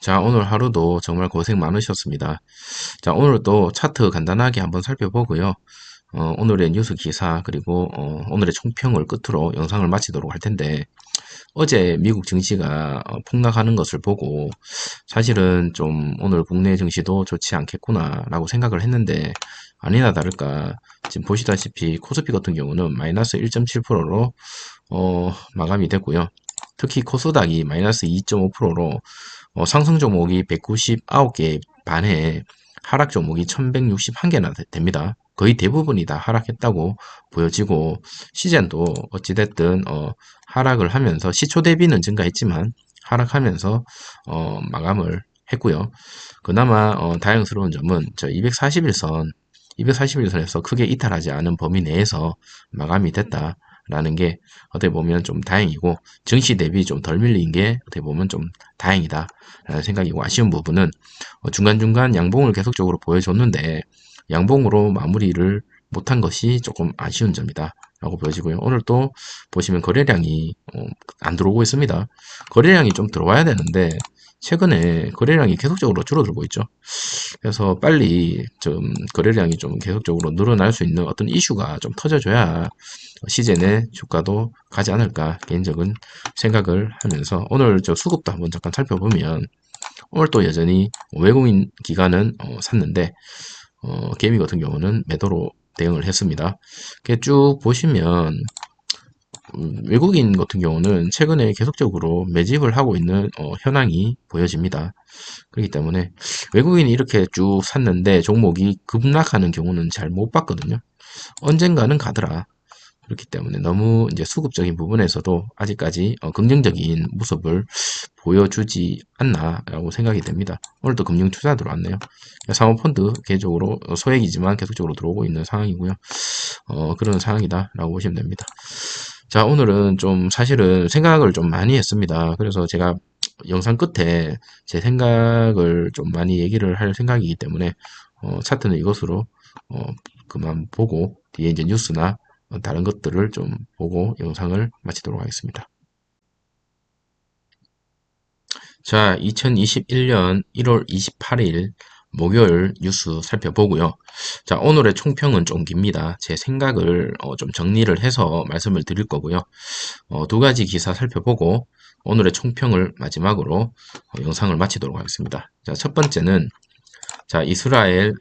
자, 오늘 하루도 정말 고생 많으셨습니다. 자, 오늘도 차트 간단하게 한번 살펴보고요. 어, 오늘의 뉴스 기사, 그리고 어, 오늘의 총평을 끝으로 영상을 마치도록 할 텐데, 어제 미국 증시가 어, 폭락하는 것을 보고, 사실은 좀 오늘 국내 증시도 좋지 않겠구나 라고 생각을 했는데, 아니나 다를까, 지금 보시다시피 코스피 같은 경우는 마이너스 1.7%로 어, 마감이 됐고요. 특히 코스닥이 마이너스 2.5%로 어, 상승 종목이 199개 반에 하락 종목이 1161개나 됩니다. 거의 대부분이 다 하락했다고 보여지고 시젠도 어찌됐든 어, 하락을 하면서 시초 대비는 증가했지만 하락하면서 어, 마감을 했고요. 그나마 어, 다행스러운 점은 저 241선 241선에서 크게 이탈하지 않은 범위 내에서 마감이 됐다. 라는 게 어떻게 보면 좀 다행이고 증시 대비 좀 덜 밀린 게 어떻게 보면 좀 다행이다. 라는 생각이고 아쉬운 부분은 어, 중간중간 양봉을 계속적으로 보여줬는데 양봉으로 마무리를 못한 것이 조금 아쉬운 점이다. 라고 보여지고요. 오늘 또 보시면 거래량이 어, 안 들어오고 있습니다. 거래량이 좀 들어와야 되는데 최근에 거래량이 계속적으로 줄어들고 있죠. 그래서 빨리 좀 거래량이 좀 계속적으로 늘어날 수 있는 어떤 이슈가 좀 터져줘야 시즌에 주가도 가지 않을까 개인적인 생각을 하면서 오늘 저 수급도 한번 잠깐 살펴보면 오늘 또 여전히 외국인 기관은 어, 샀는데 어, 개미 같은 경우는 매도로 대응을 했습니다. 쭉 보시면 음, 외국인 같은 경우는 최근에 계속적으로 매집을 하고 있는 어, 현황이 보여집니다. 그렇기 때문에 외국인이 이렇게 쭉 샀는데 종목이 급락하는 경우는 잘 못 봤거든요. 언젠가는 가더라. 그렇기 때문에 너무 이제 수급적인 부분에서도 아직까지 어, 긍정적인 모습을 보여주지 않나라고 생각이 됩니다. 오늘도 금융 투자 들어왔네요. 사모펀드 개적으로 소액이지만 계속적으로 들어오고 있는 상황이고요. 어, 그런 상황이다라고 보시면 됩니다. 자, 오늘은 좀 사실은 생각을 좀 많이 했습니다. 그래서 제가 영상 끝에 제 생각을 좀 많이 얘기를 할 생각이기 때문에 어, 차트는 이것으로 어, 그만 보고 뒤에 이제 뉴스나 다른 것들을 좀 보고 영상을 마치도록 하겠습니다. 자, 2021년 1월 28일 목요일 뉴스 살펴보고요. 자, 오늘의 총평은 좀 깁니다. 제 생각을 어, 좀 정리를 해서 말씀을 드릴 거고요. 어, 두 가지 기사 살펴보고 오늘의 총평을 마지막으로 어, 영상을 마치도록 하겠습니다. 자, 첫 번째는 자, 이스라엘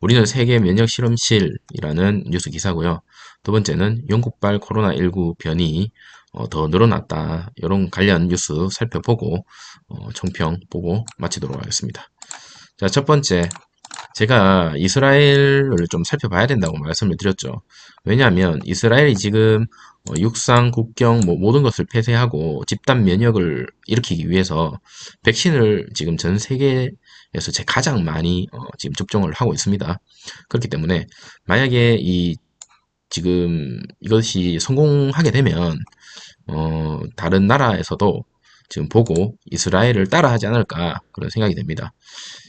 우리는 세계 면역 실험실이라는 뉴스 기사고요. 두 번째는 영국발 코로나19 변이 어, 더 늘어났다. 이런 관련 뉴스 살펴보고 어, 총평 보고 마치도록 하겠습니다. 자, 첫 번째. 제가 이스라엘을 좀 살펴봐야 된다고 말씀을 드렸죠. 왜냐하면 이스라엘이 지금 어, 육상, 국경, 뭐 모든 것을 폐쇄하고 집단 면역을 일으키기 위해서 백신을 지금 전 세계에서 제 가장 많이 어, 지금 접종을 하고 있습니다. 그렇기 때문에 만약에 이 지금 이것이 성공하게 되면 어, 다른 나라에서도 지금 보고 이스라엘을 따라하지 않을까 그런 생각이 됩니다.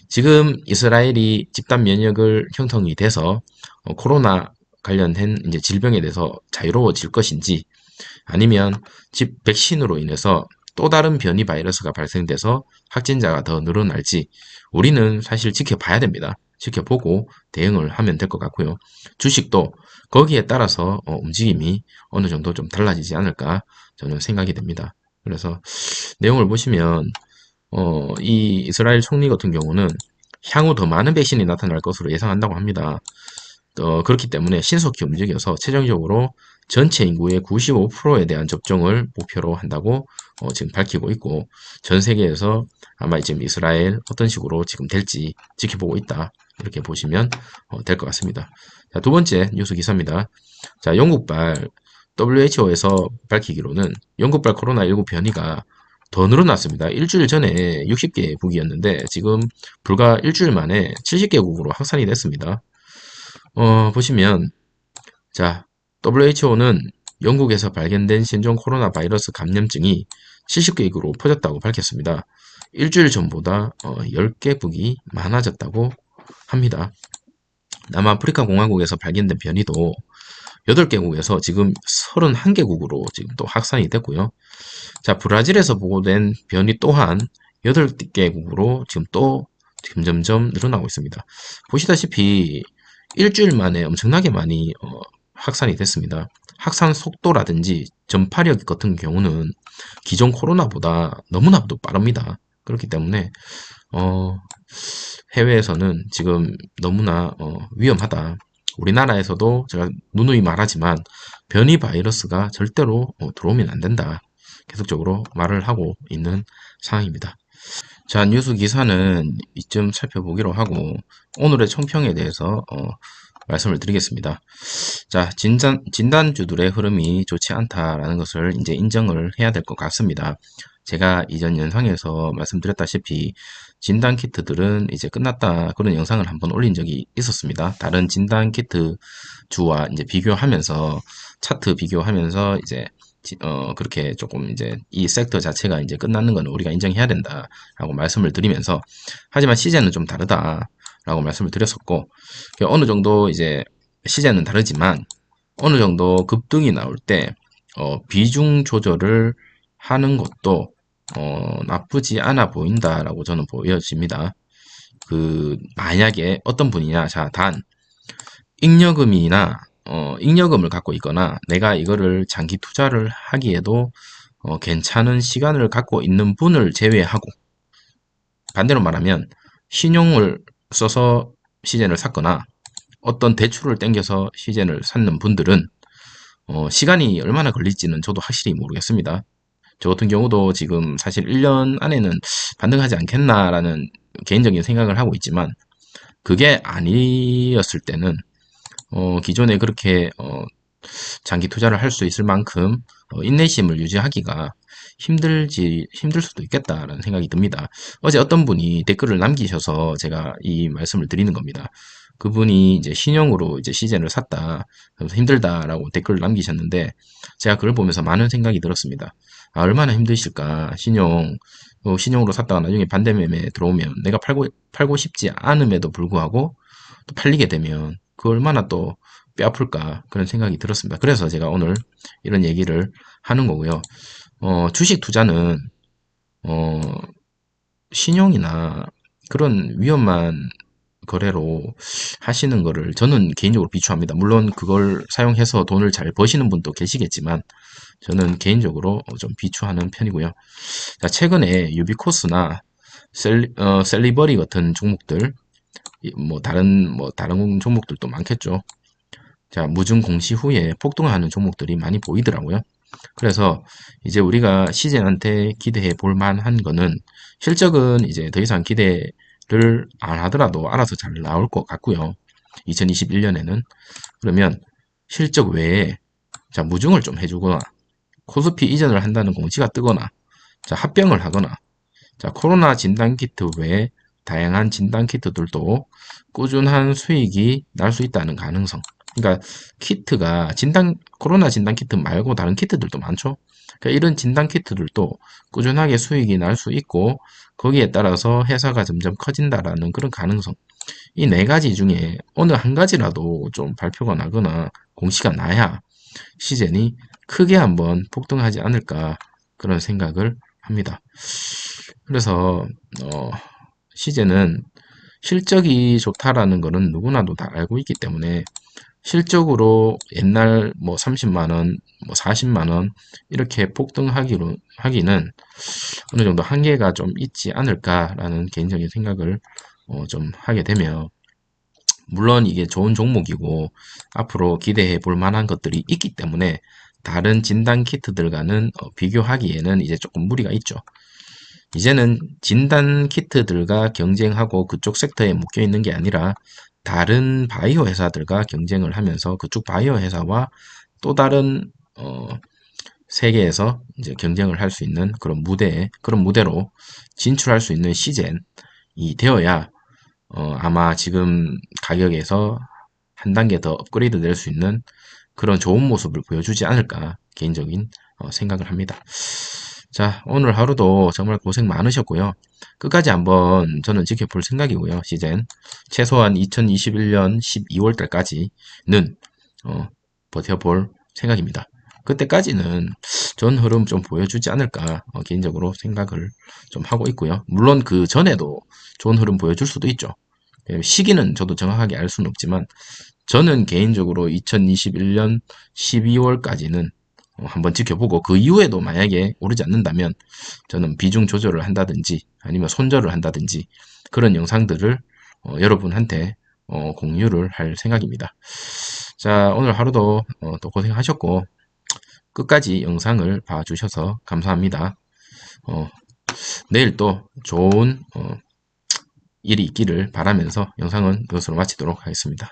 지금 이스라엘이 집단 면역을 형성이 돼서 어, 코로나 관련된 이제 질병에 대해서 자유로워질 것인지 아니면 집 백신으로 인해서 또 다른 변이 바이러스가 발생돼서 확진자가 더 늘어날지 우리는 사실 지켜봐야 됩니다. 지켜보고 대응을 하면 될 것 같고요. 주식도 거기에 따라서 어, 움직임이 어느 정도 좀 달라지지 않을까 저는 생각이 됩니다. 그래서 내용을 보시면 어, 이 이스라엘 총리 같은 경우는 향후 더 많은 백신이 나타날 것으로 예상한다고 합니다. 어, 그렇기 때문에 신속히 움직여서 최종적으로 전체 인구의 95%에 대한 접종을 목표로 한다고 어, 지금 밝히고 있고 전 세계에서 아마 지금 이스라엘 어떤 식으로 지금 될지 지켜보고 있다 이렇게 보시면 어, 될 것 같습니다. 자, 두 번째 뉴스 기사입니다. 자, 영국발 WHO에서 밝히기로는 영국발 코로나19 변이가 더 늘어났습니다. 일주일 전에 60개국이었는데 지금 불과 일주일 만에 70개국으로 확산이 됐습니다. 어, 보시면 자 WHO는 영국에서 발견된 신종 코로나 바이러스 감염증이 70개국으로 퍼졌다고 밝혔습니다. 일주일 전보다 어, 10개국이 많아졌다고 합니다. 남아프리카 공화국에서 발견된 변이도 8개국에서 지금 31개국으로 지금 또 확산이 됐고요. 자, 브라질에서 보고된 변이 또한 8개국으로 지금 또 점점점 늘어나고 있습니다. 보시다시피 일주일 만에 엄청나게 많이 어, 확산이 됐습니다. 확산 속도라든지 전파력 같은 경우는 기존 코로나보다 너무나도 빠릅니다. 그렇기 때문에 어, 해외에서는 지금 너무나 어, 위험하다. 우리나라에서도 제가 누누이 말하지만 변이 바이러스가 절대로 어, 들어오면 안 된다. 계속적으로 말을 하고 있는 상황입니다. 자, 뉴스 기사는 이쯤 살펴보기로 하고 오늘의 총평에 대해서 어, 말씀을 드리겠습니다. 자, 진단, 진단주들의 흐름이 좋지 않다라는 것을 이제 인정을 해야 될 것 같습니다. 제가 이전 영상에서 말씀드렸다시피 진단 키트들은 이제 끝났다 그런 영상을 한번 올린 적이 있었습니다. 다른 진단 키트 주와 이제 비교하면서 차트 비교하면서 이제 어 그렇게 조금 이제 이 섹터 자체가 이제 끝나는 건 우리가 인정해야 된다라고 말씀을 드리면서 하지만 시제는 좀 다르다라고 말씀을 드렸었고 어느 정도 이제 시제는 다르지만 어느 정도 급등이 나올 때 어, 비중 조절을 하는 것도 어, 나쁘지 않아 보인다라고 저는 보여집니다. 그 만약에 어떤 분이냐, 자, 단 잉여금이나 어, 잉여금을 갖고 있거나 내가 이거를 장기 투자를 하기에도 어, 괜찮은 시간을 갖고 있는 분을 제외하고 반대로 말하면 신용을 써서 시젠을 샀거나 어떤 대출을 땡겨서 시젠을 샀는 분들은 어, 시간이 얼마나 걸릴지는 저도 확실히 모르겠습니다. 저 같은 경우도 지금 사실 1년 안에는 반등하지 않겠나라는 개인적인 생각을 하고 있지만 그게 아니었을 때는 어, 기존에 그렇게 어, 장기 투자를 할 수 있을 만큼 어, 인내심을 유지하기가 힘들지 힘들 수도 있겠다라는 생각이 듭니다. 어제 어떤 분이 댓글을 남기셔서 제가 이 말씀을 드리는 겁니다. 그분이 이제 신용으로 이제 시젠을 샀다. 힘들다라고 댓글을 남기셨는데 제가 그걸 보면서 많은 생각이 들었습니다. 아, 얼마나 힘드실까. 신용, 어, 신용으로 샀다가 나중에 반대 매매 들어오면 내가 팔고, 팔고 싶지 않음에도 불구하고 또 팔리게 되면 그 얼마나 또 뼈 아플까 그런 생각이 들었습니다. 그래서 제가 오늘 이런 얘기를 하는 거고요. 어, 주식 투자는 어, 신용이나 그런 위험한 거래로 하시는 거를 저는 개인적으로 비추합니다. 물론 그걸 사용해서 돈을 잘 버시는 분도 계시겠지만 저는 개인적으로 좀 비추하는 편이고요. 자, 최근에 유비코스나 셀리, 어, 셀리버리 같은 종목들 뭐 다른 뭐 다른 종목들도 많겠죠. 자, 무증 공시 후에 폭등하는 종목들이 많이 보이더라고요. 그래서 이제 우리가 시젠한테 기대해 볼 만한 거는 실적은 이제 더 이상 기대를 안 하더라도 알아서 잘 나올 것 같고요. 2021년에는 그러면 실적 외에 자 무증을 좀 해주거나 코스피 이전을 한다는 공지가 뜨거나 자 합병을 하거나 자 코로나 진단 키트 외에 다양한 진단 키트들도 꾸준한 수익이 날 수 있다는 가능성. 그러니까 키트가 진단 코로나 진단 키트 말고 다른 키트들도 많죠. 그러니까 이런 진단 키트들도 꾸준하게 수익이 날 수 있고 거기에 따라서 회사가 점점 커진다라는 그런 가능성. 이 네 가지 중에 어느 한 가지라도 좀 발표가 나거나 공시가 나야 시젠이 크게 한번 폭등하지 않을까 그런 생각을 합니다. 그래서 어, 시제는 실적이 좋다라는 것은 누구나도 다 알고 있기 때문에 실적으로 옛날 뭐 30만원, 뭐 40만원 이렇게 폭등하기로 하기는 어느 정도 한계가 좀 있지 않을까라는 개인적인 생각을 어 좀 하게 되며 물론 이게 좋은 종목이고 앞으로 기대해 볼 만한 것들이 있기 때문에 다른 진단 키트들과는 어 비교하기에는 이제 조금 무리가 있죠. 이제는 진단 키트들과 경쟁하고 그쪽 섹터에 묶여 있는 게 아니라 다른 바이오 회사들과 경쟁을 하면서 그쪽 바이오 회사와 또 다른 어, 세계에서 이제 경쟁을 할 수 있는 그런 무대 그런 무대로 진출할 수 있는 시즌이 되어야 어, 아마 지금 가격에서 한 단계 더 업그레이드 될 수 있는 그런 좋은 모습을 보여주지 않을까 개인적인 어, 생각을 합니다. 자, 오늘 하루도 정말 고생 많으셨고요. 끝까지 한번 저는 지켜볼 생각이고요. 시즌 최소한 2021년 12월 달까지는 어, 버텨볼 생각입니다. 그때까지는 전 흐름 좀 보여주지 않을까 어, 개인적으로 생각을 좀 하고 있고요. 물론 그 전에도 좋은 흐름 보여줄 수도 있죠. 예, 시기는 저도 정확하게 알 수는 없지만 저는 개인적으로 2021년 12월까지는 어, 한번 지켜보고 그 이후에도 만약에 오르지 않는다면 저는 비중 조절을 한다든지 아니면 손절을 한다든지 그런 영상들을 어, 여러분한테 어, 공유를 할 생각입니다. 자 오늘 하루도 어, 또 고생하셨고 끝까지 영상을 봐주셔서 감사합니다. 어, 내일 또 좋은 어, 일이 있기를 바라면서 영상은 이것으로 마치도록 하겠습니다.